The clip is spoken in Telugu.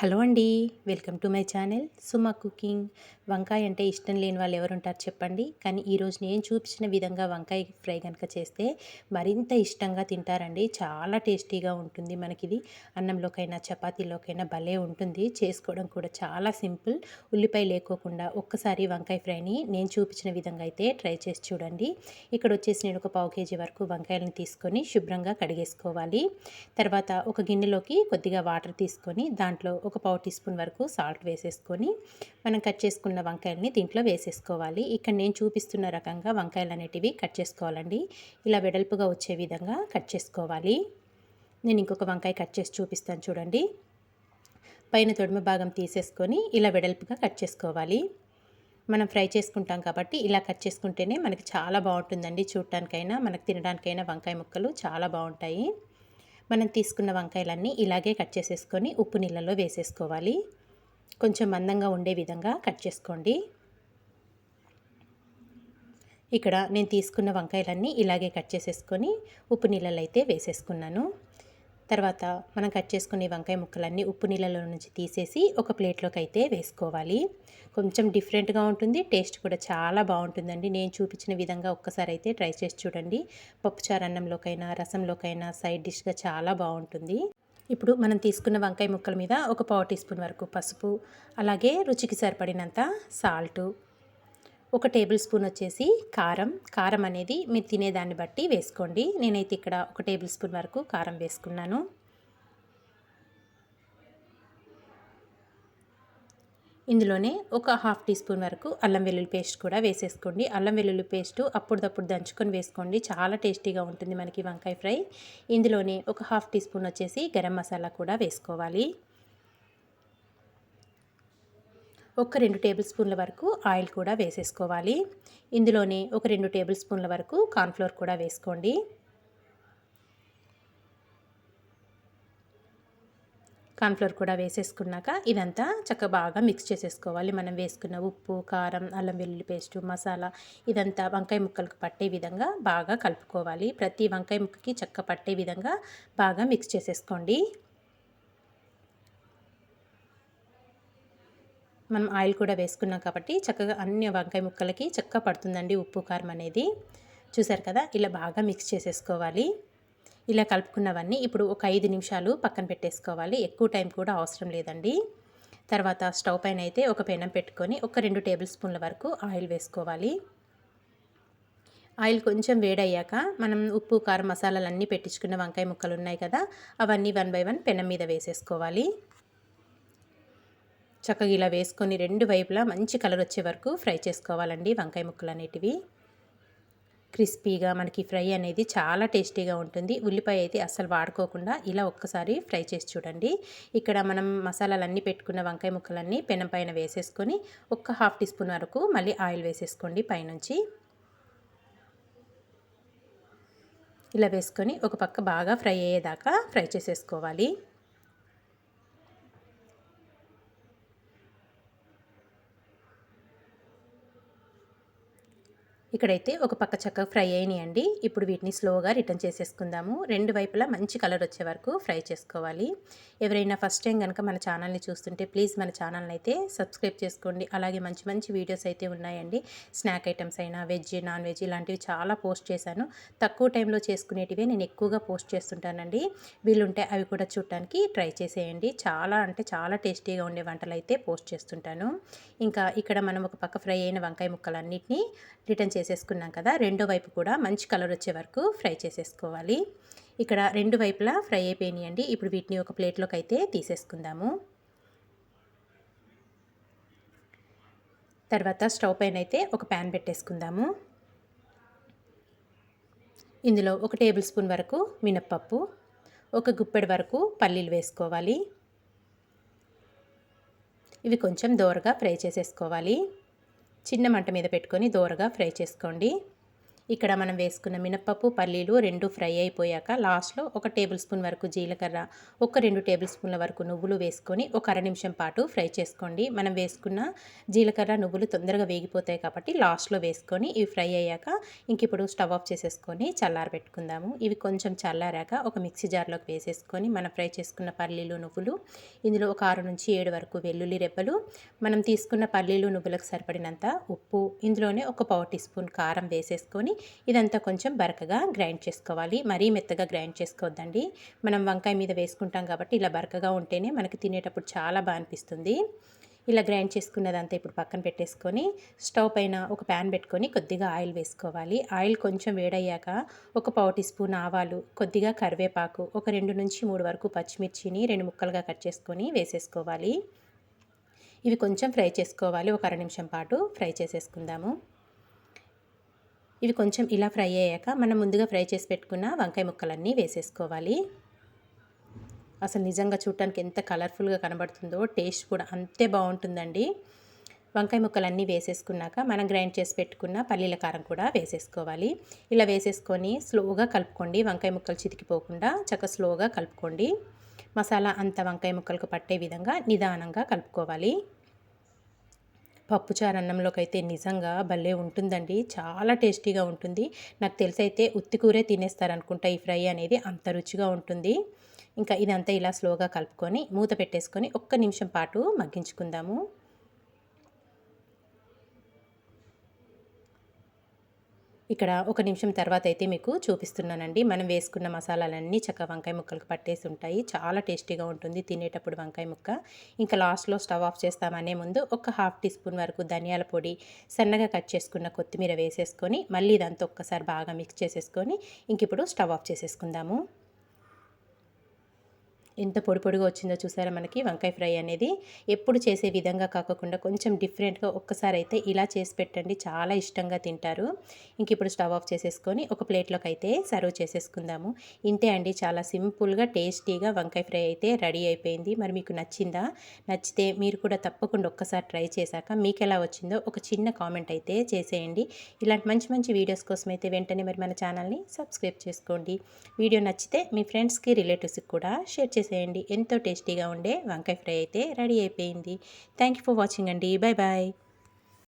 హలో అండి welcome to my channel Suma cooking. వంకాయ అంటే ఇష్టం లేని వాళ్ళు ఎవరు ఉంటారు చెప్పండి. కానీ ఈరోజు నేను చూపించిన విధంగా వంకాయ ఫ్రై కనుక చేస్తే మరింత ఇష్టంగా తింటారండి. చాలా టేస్టీగా ఉంటుంది మనకి ఇది అన్నంలోకైనా చపాతీలోకైనా భలే ఉంటుంది. చేసుకోవడం కూడా చాలా సింపుల్. ఉల్లిపాయ లేకోకుండా ఒక్కసారి వంకాయ ఫ్రైని నేను చూపించిన విధంగా అయితే ట్రై చేసి చూడండి. ఇక్కడ వచ్చేసి నేను ఒక పావు కేజీ వరకు వంకాయలను తీసుకొని శుభ్రంగా కడిగేసుకోవాలి. తర్వాత ఒక గిన్నెలోకి కొద్దిగా వాటర్ తీసుకొని దాంట్లో ఒక పావు టీ స్పూన్ వరకు సాల్ట్ వేసేసుకొని మనం కట్ చేసుకున్న వంకాయలని దీంట్లో వేసేసుకోవాలి. ఇక్కడ నేను చూపిస్తున్న రకంగా వంకాయలు అనేటివి కట్ చేసుకోవాలండి. ఇలా వెడల్పుగా వచ్చే విధంగా కట్ చేసుకోవాలి. నేను ఇంకొక వంకాయ కట్ చేసి చూపిస్తాను చూడండి. పైన తొడిమ భాగం తీసేసుకొని ఇలా వెడల్పుగా కట్ చేసుకోవాలి. మనం ఫ్రై చేసుకుంటాం కాబట్టి ఇలా కట్ చేసుకుంటేనే మనకి చాలా బాగుంటుందండి. చూడటానికైనా మనకు తినడానికైనా వంకాయ ముక్కలు చాలా బాగుంటాయి. మనం తీసుకున్న వంకాయలన్నీ ఇలాగే కట్ చేసేసుకొని ఉప్పు నీళ్ళలో వేసేసుకోవాలి. కొంచెం మందంగా ఉండే విధంగా కట్ చేసుకోండి. ఇక్కడ నేను తీసుకున్న వంకాయలన్నీ ఇలాగే కట్ చేసేసుకొని ఉప్పు నీళ్ళలో అయితే వేసేసుకున్నాను. తర్వాత మనం కట్ చేసుకునే వంకాయ ముక్కలన్నీ ఉప్పు నీళ్ళలో నుంచి తీసేసి ఒక ప్లేట్లోకి అయితే వేసుకోవాలి. కొంచెం డిఫరెంట్గా ఉంటుంది టేస్ట్ కూడా చాలా బాగుంటుందండి. నేను చూపించిన విధంగా ఒక్కసారి అయితే ట్రై చేసి చూడండి. పప్పుచారు అన్నంలోకైనా రసంలోకైనా సైడ్ డిష్గా చాలా బాగుంటుంది. ఇప్పుడు మనం తీసుకున్న వంకాయ ముక్కల మీద ఒక పావు టీ స్పూన్ వరకు పసుపు అలాగే రుచికి సరిపడినంత సాల్టు ఒక టేబుల్ స్పూన్ వచ్చేసి కారం. కారం అనేది మీరు తినేదాన్ని బట్టి వేసుకోండి. నేనైతే ఇక్కడ ఒక టేబుల్ స్పూన్ వరకు కారం వేసుకున్నాను. ఇందులోనే ఒక హాఫ్ టీ స్పూన్ వరకు అల్లం వెల్లుల్లి పేస్ట్ కూడా వేసేసుకోండి. అల్లం వెల్లుల్లి పేస్ట్ అప్పుడప్పుడు దంచుకొని వేసుకోండి. చాలా టేస్టీగా ఉంటుంది మనకి వంకాయ ఫ్రై. ఇందులోనే ఒక హాఫ్ టీ స్పూన్ వచ్చేసి గరం మసాలా కూడా వేసుకోవాలి. ఒక రెండు టేబుల్ స్పూన్ల వరకు ఆయిల్ కూడా వేసేసుకోవాలి. ఇందులోనే ఒక రెండు టేబుల్ స్పూన్ల వరకు కార్న్ఫ్లోర్ కూడా వేసుకోండి. కార్న్ఫ్లోర్ కూడా వేసేసుకున్నాక ఇదంతా చక్కగా బాగా మిక్స్ చేసేసుకోవాలి. మనం వేసుకున్న ఉప్పు కారం అల్లం వెల్లుల్లి పేస్ట్ మసాలా ఇదంతా వంకాయ ముక్కలకు పట్టే విధంగా బాగా కలుపుకోవాలి. ప్రతి వంకాయ ముక్కకి చక్క పట్టే విధంగా బాగా మిక్స్ చేసేసుకోండి. మనం ఆయిల్ కూడా వేసుకున్నాం కాబట్టి చక్కగా అన్ని వంకాయ ముక్కలకి చక్కగా పడుతుందండి ఉప్పు కారం అనేది. చూసారు కదా? ఇలా బాగా మిక్స్ చేసేసుకోవాలి. ఇలా కలుపుకున్నవన్నీ ఇప్పుడు ఒక ఐదు నిమిషాలు పక్కన పెట్టేసుకోవాలి. ఎక్కువ టైం కూడా అవసరం లేదండి. తర్వాత స్టవ్ పైన అయితే ఒక పెనం పెట్టుకొని ఒక రెండు టేబుల్ స్పూన్ల వరకు ఆయిల్ వేసుకోవాలి. ఆయిల్ కొంచెం వేడయ్యాక మనం ఉప్పు కారం మసాలాలు అన్నీ పెట్టించుకున్న వంకాయ ముక్కలు ఉన్నాయి కదా? అవన్నీ వన్ బై వన్ పెనం మీద వేసేసుకోవాలి. చక్కగా ఇలా వేసుకొని రెండు వైపులా మంచి కలర్ వచ్చే వరకు ఫ్రై చేసుకోవాలండి వంకాయ ముక్కలు అనేటివి. క్రిస్పీగా మనకి ఫ్రై అనేది చాలా టేస్టీగా ఉంటుంది. ఉల్లిపాయ అయితే అస్సలు వాడుకోకుండా ఇలా ఒక్కసారి ఫ్రై చేసి చూడండి. ఇక్కడ మనం మసాలాలన్నీ పెట్టుకున్న వంకాయ ముక్కలన్నీ పెనం పైన వేసేసుకొని ఒక్క హాఫ్ టీ స్పూన్ వరకు మళ్ళీ ఆయిల్ వేసేసుకోండి పైనుంచి. ఇలా వేసుకొని ఒక పక్క బాగా ఫ్రై అయ్యేదాకా ఫ్రై చేసేసుకోవాలి. ఇక్కడైతే ఒక పక్క చక్కగా ఫ్రై అయినాయండి. ఇప్పుడు వీటిని స్లోగా రిటర్న్ చేసేసుకుందాము. రెండు వైపులా మంచి కలర్ వచ్చే వరకు ఫ్రై చేసుకోవాలి. ఎవరైనా ఫస్ట్ టైం కనుక మన ఛానల్ని చూస్తుంటే ప్లీజ్ మన ఛానల్ని అయితే సబ్స్క్రైబ్ చేసుకోండి. అలాగే మంచి మంచి వీడియోస్ అయితే ఉన్నాయండి. స్నాక్ ఐటమ్స్ అయినా వెజ్ నాన్ వెజ్ ఇలాంటివి చాలా పోస్ట్ చేశాను. తక్కువ టైంలో చేసుకునేటివే నేను ఎక్కువగా పోస్ట్ చేస్తుంటానండి. వీళ్ళుంటే అవి కూడా చూడటానికి ట్రై చేసేయండి. చాలా అంటే చాలా టేస్టీగా ఉండే వంటలు అయితే పోస్ట్ చేస్తుంటాను. ఇంకా ఇక్కడ మనం ఒక పక్క ఫ్రై అయిన వంకాయ ముక్కలన్నింటినీ రిటర్న్ చేసేసుకున్నాం కదా రెండో వైపు కూడా మంచి కలర్ వచ్చే వరకు ఫ్రై చేసేసుకోవాలి. ఇక్కడ రెండు వైపులా ఫ్రై అయిపోయినాయండి. ఇప్పుడు వీటిని ఒక ప్లేట్లోకి అయితే తీసేసుకుందాము. తర్వాత స్టవ్ పైన అయితే ఒక ప్యాన్ పెట్టేసుకుందాము. ఇందులో ఒక టేబుల్ స్పూన్ వరకు మినప్పప్పు ఒక గుప్పెడు వరకు పల్లీలు వేసుకోవాలి. ఇవి కొంచెం దోరగా ఫ్రై చేసేసుకోవాలి. చిన్న మంట మీద పెట్టుకొని దోరగా ఫ్రై చేసుకోండి. ఇక్కడ మనం వేసుకున్న మినప్పప్పు పల్లీలు రెండు ఫ్రై అయిపోయాక లాస్ట్లో ఒక టేబుల్ స్పూన్ వరకు జీలకర్ర ఒక రెండు టేబుల్ స్పూన్ల వరకు నువ్వులు వేసుకొని ఒక అర నిమిషం పాటు ఫ్రై చేసుకోండి. మనం వేసుకున్న జీలకర్ర నువ్వులు తొందరగా వేగిపోతాయి కాబట్టి లాస్ట్లో వేసుకొని ఇవి ఫ్రై అయ్యాక ఇంక ఇప్పుడు స్టవ్ ఆఫ్ చేసేసుకొని చల్లారబెట్టుకుందాము ఇవి కొంచెం చల్లారాక ఒక మిక్సీ జార్లోకి వేసేసుకొని మనం ఫ్రై చేసుకున్న పల్లీలు నువ్వులు ఇందులో ఒక ఆరు నుంచి ఏడు వరకు వెల్లుల్లి రెబ్బలు మనం తీసుకున్న పల్లీలు నువ్వులకు సరిపడినంత ఉప్పు ఇందులోనే ఒక పావు టీ స్పూన్ కారం వేసేసుకొని ఇదంతా కొంచెం బరకగా గ్రైండ్ చేసుకోవాలి. మరీ మెత్తగా గ్రైండ్ చేసుకోవద్దండి. మనం వంకాయ మీద వేసుకుంటాం కాబట్టి ఇలా బరకగా ఉంటేనే మనకి తినేటప్పుడు చాలా బాగా అనిపిస్తుంది. ఇలా గ్రైండ్ చేసుకున్నదంతా ఇప్పుడు పక్కన పెట్టేసుకొని స్టవ్ పైన ఒక ప్యాన్ పెట్టుకొని కొద్దిగా ఆయిల్ వేసుకోవాలి. ఆయిల్ కొంచెం వేడయ్యాక ఒక పావు టీ స్పూన్ ఆవాలు కొద్దిగా కరివేపాకు ఒక రెండు నుంచి మూడు వరకు పచ్చిమిర్చిని రెండు ముక్కలుగా కట్ చేసుకొని వేసేసుకోవాలి. ఇవి కొంచెం ఫ్రై చేసుకోవాలి. ఒక అర నిమిషం పాటు ఫ్రై చేసేసుకుందాము. ఇవి కొంచెం ఇలా ఫ్రై అయ్యాక మనం ముందుగా ఫ్రై చేసి పెట్టుకున్న వంకాయ ముక్కలన్నీ వేసేసుకోవాలి. అసలు నిజంగా చూడటానికి ఎంత కలర్ఫుల్గా కనబడుతుందో టేస్ట్ కూడా అంతే బాగుంటుందండి. వంకాయ ముక్కలన్నీ వేసేసుకున్నాక మనం గ్రైండ్ చేసి పెట్టుకున్న పల్లీల కారం కూడా వేసేసుకోవాలి. ఇలా వేసేసుకొని స్లోగా కలుపుకోండి. వంకాయ ముక్కలు చితికిపోకుండా చక్క స్లోగా కలుపుకోండి. మసాలా అంత వంకాయ ముక్కలకు పట్టే విధంగా నిదానంగా కలుపుకోవాలి. పప్పుచారు అన్నంలోకి అయితే నిజంగా భలే ఉంటుందండి. చాలా టేస్టీగా ఉంటుంది. నాకు తెలిసి అయితే ఉత్తి కూరే తినేస్తారనుకుంటా ఈ ఫ్రై అనేది అంత రుచిగా ఉంటుంది. ఇంకా ఇదంతా ఇలా స్లోగా కలుపుకొని మూత పెట్టేసుకొని ఒక్క నిమిషం పాటు మగ్గించుకుందాము. ఇక్కడ ఒక నిమిషం తర్వాత అయితే మీకు చూపిస్తున్నానండి. మనం వేసుకున్న మసాలాలన్నీ చక్క వంకాయ ముక్కలకు పట్టేసి ఉంటాయి. చాలా టేస్టీగా ఉంటుంది తినేటప్పుడు వంకాయ ముక్క. ఇంకా లాస్ట్లో స్టవ్ ఆఫ్ చేస్తామనే ముందు ఒక హాఫ్ టీ స్పూన్ వరకు ధనియాల పొడి సన్నగా కట్ చేసుకున్న కొత్తిమీర వేసేసుకొని మళ్ళీ ఇదంతా ఒక్కసారి బాగా మిక్స్ చేసేసుకొని ఇంక ఇప్పుడు స్టవ్ ఆఫ్ చేసేసుకుందాము. ఎంత పొడి పొడిగా వచ్చిందో చూసారా మనకి? వంకాయ ఫ్రై అనేది ఎప్పుడు చేసే విధంగా కాకుండా కొంచెం డిఫరెంట్గా ఒక్కసారి అయితే ఇలా చేసి పెట్టండి. చాలా ఇష్టంగా తింటారు. ఇంక ఇప్పుడు స్టవ్ ఆఫ్ చేసేసుకొని ఒక ప్లేట్లోకి అయితే సర్వ్ చేసేసుకుందాము. ఇంతే అండి. చాలా సింపుల్గా టేస్టీగా వంకాయ ఫ్రై అయితే రెడీ అయిపోయింది. మరి మీకు నచ్చిందా? నచ్చితే మీరు కూడా తప్పకుండా ఒక్కసారి ట్రై చేశాక మీకు ఎలా వచ్చిందో ఒక చిన్న కామెంట్ అయితే చేసేయండి. ఇలాంటి మంచి మంచి వీడియోస్ కోసం అయితే వెంటనే మరి మన ఛానల్ని సబ్స్క్రైబ్ చేసుకోండి. వీడియో నచ్చితే మీ ఫ్రెండ్స్కి రిలేటివ్స్కి కూడా షేర్ చేసి చేసేయండి. ఎంతో టేస్టీగా ఉండే వంకాయ ఫ్రై అయితే రెడీ అయిపోయింది. థ్యాంక్ యూ ఫర్ వాచింగ్ అండి. Bye bye